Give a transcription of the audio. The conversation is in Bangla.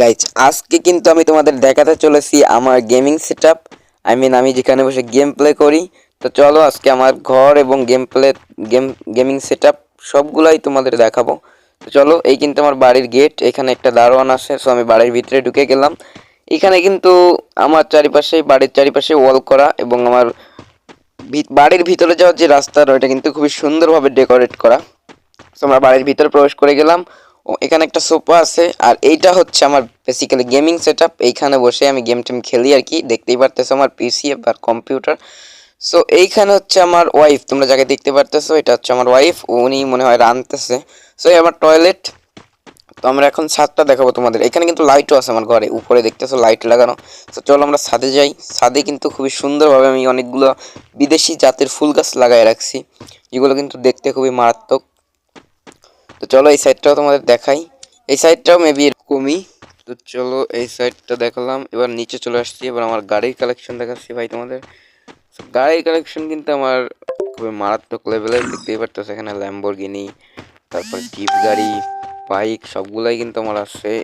গাইজ আজকে কিন্তু আমি তোমাদের দেখাতে চলেছি আমার গেমিং সেট আই মিন আমি যেখানে বসে গেম প্লে করি। তো চলো আজকে আমার ঘর এবং game play game gaming set সবগুলাই তোমাদের দেখাবো। তো চলো, এই কিন্তু আমার বাড়ির গেট এখানে একটা দারোয়ান আসে সো আমি বাড়ির ভিতরে ঢুকে গেলাম। এখানে কিন্তু আমার চারিপাশে, বাড়ির চারিপাশে ওয়াল করা এবং আমার বাড়ির ভিতরে যাওয়ার যে রাস্তা ওইটা কিন্তু খুবই সুন্দরভাবে ডেকোরেট করা। তো আমরা বাড়ির ভিতরে প্রবেশ করে গেলাম। ও, এখানে একটা সোফা আছে, আর এইটা হচ্ছে আমার বেসিক্যালি গেমিং সেট এইখানে বসে আমি গেম টেম খেলি আর কি, দেখতেই পারতেছো আমার পিসি আর কম্পিউটার সো এইখানে হচ্ছে আমার ওয়াইফ তোমরা যাকে দেখতে পারতেছো, এটা হচ্ছে আমার ওয়াইফ উনি মনে হয় রানতেছে সো এই আমার টয়লেট তো আমরা এখন ছাদটা দেখাবো তোমাদের। এখানে কিন্তু লাইটও আছে আমার ঘরে, উপরে দেখতেছো লাইট লাগানো। তো চলো আমরা ছাদে যাই। ছাদে কিন্তু খুবই সুন্দরভাবে আমি অনেকগুলো বিদেশি জাতের ফুল গাছ লাগাই রাখছি, যেগুলো কিন্তু দেখতে খুবই মারাত্মক। তো চলো এই সাইডটাও তোমাদের দেখাই। এই সাইডটাও মেবি এরকমই। তো চলো এই সাইডটা দেখালাম, এবার নিচে চলে আসছি, এবার আমার গাড়ির কালেকশন দেখাচ্ছি ভাই তোমাদের। গাড়ির কালেকশন কিন্তু আমার খুবই মারাত্মক লেভেলের দেখতেই পারতো সেখানে ল্যাম্বোর্গিনি তারপর জিপ গাড়ি বাইক সবগুলাই কিন্তু আমার আছে।